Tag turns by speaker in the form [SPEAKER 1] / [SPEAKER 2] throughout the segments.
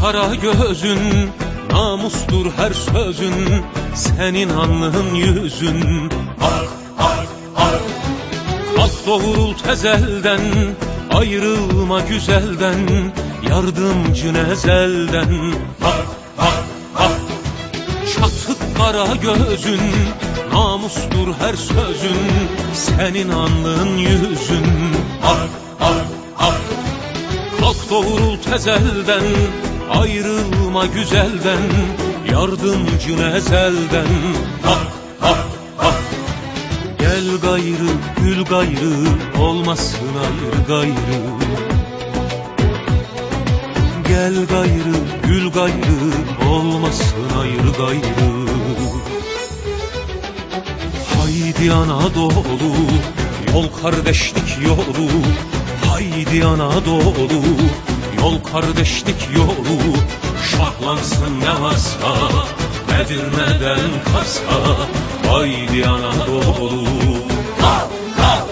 [SPEAKER 1] kara gözün Namustur her sözün Senin alnın yüzün. Ak ak ak Kalk doğrul tezelden Ayrılma güzelden Yardımcın ezelden. Hak hak hak Çatık kara gözün Namustur her sözün Senin alnın yüzün. Ak ak ak Kalk doğrul tezelden Ayrılma güzelden Yardımcın ezelden Hak hak hak Gel gayrı gül gayrı Olmasın ayrı gayrı. Gel gayrı gül gayrı Olmasın ayrı gayrı. Haydi Anadolu Yol kardeşlik yolu. Haydi Anadolu Yol kardeşlik yolu Şahlansın ne varsa Edirne'den Kars'a Haydi Anadolu. Al, al,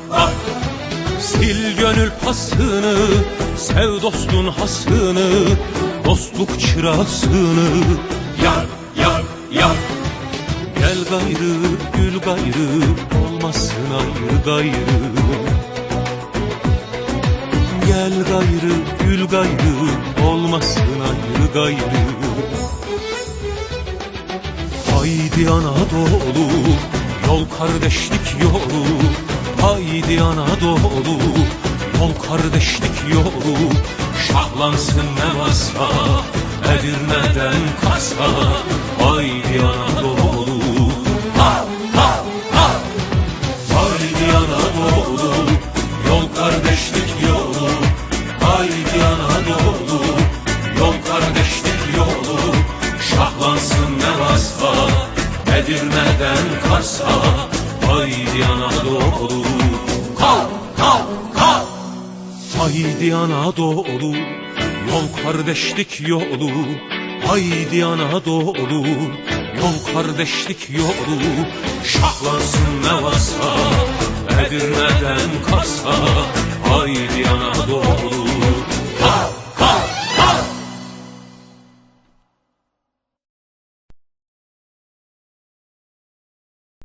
[SPEAKER 1] Sil gönül pasını, sev dostun hasını, dostluk çırasını. Yak, yak, yak. Gel gayrı, gül gayrı, olmasın ayrı gayrı. Gel gayrı, gül gayrı, olmasın ayrı gayrı. Haydi Anadolu, yol kardeşlik yolu. Haydi Anadolu, yol kardeşlik yolu. Şahlansın ne varsa, Edirne'den Kars'a. Haydi Anadolu, ha ha ha. Haydi Anadolu, yol kardeşlik yolu. Haydi Anadolu, yol kardeşlik yolu. Şahlansın ne varsa, Edirne'den Kars'a. Haydi Anadolu, Haydi Anadolu, yol kardeşlik yolu. Haydi Anadolu, yol kardeşlik yolu. Şahlansın ne varsa, Edirne'den Kars'a. Haydi Anadolu,